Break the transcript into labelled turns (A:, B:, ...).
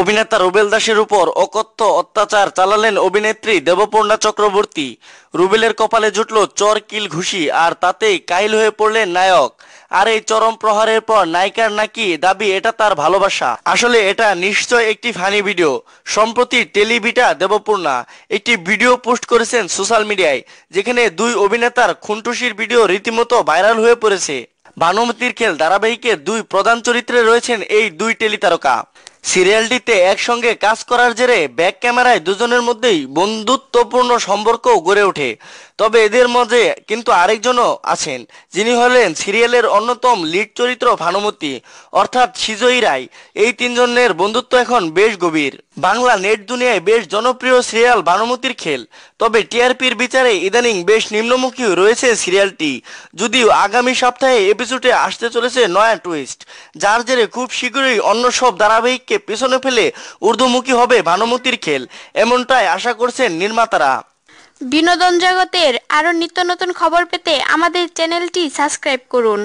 A: অভিনেতা রুবেল দাসের উপর অকথ্য অত্যাচার চালালেন অভিনেত্রী দেবপর্ণা চক্রবর্তী। রুবেলের কপালে জুটল চর কিল ঘুষি আর তাতেই কাইল হয়ে পড়লেন নায়ক। আর এই চরম প্রহারের পর নায়িকার নাকি দাবি, এটা তার ভালোবাসা। আসলে এটা নিশ্চয় একটি ফানি ভিডিও। সম্প্রতি টেলিভিটা দেবপূর্ণা একটি ভিডিও পোস্ট করেছেন সোশ্যাল মিডিয়ায়, যেখানে দুই অভিনেতার খুনটুসির ভিডিও রীতিমতো ভাইরাল হয়ে পড়েছে। ভানুমতির খেল ধারাবাহিকে দুই প্রধান চরিত্রে রয়েছেন এই দুই টেলি তারকা সিরিয়ালটিতে একসঙ্গে কাজ করার জেরে ব্যাক ক্যামেরায় দুজনের মধ্যেই বন্ধুত্বপূর্ণ সম্পর্ক গড়ে ওঠে। তবে এদের মধ্যে কিন্তু আরেকজনও আছেন, যিনি হলেন সিরিয়ালের অন্যতম লিড চরিত্র ভানুমতি, অর্থাৎ সিজয়ী রায়। এই তিনজনের বন্ধুত্ব এখন বেশ গভীর। বাংলা নেট দুনিয়ায় বেশ জনপ্রিয় সিরিয়াল ভানুমতির খেল, তবে টিআরপির বিচারে ইদানিং বেশ নিম্নমুখী রয়েছে সিরিয়ালটি। যদিও আগামী সপ্তাহে এপিসোডে আসতে চলেছে নয়া টুইস্ট, যার জেরে খুব শীঘ্রই অন্য সব ধারাবাহিককে পেছনে ফেলে ঊর্ধ্বমুখী হবে ভানুমতির খেল। এমনটাই আশা করছেন নির্মাতারা।
B: বিনোদন জগতের আরও নিত্য নতুন খবর পেতে আমাদের চ্যানেলটি সাবস্ক্রাইব করুন।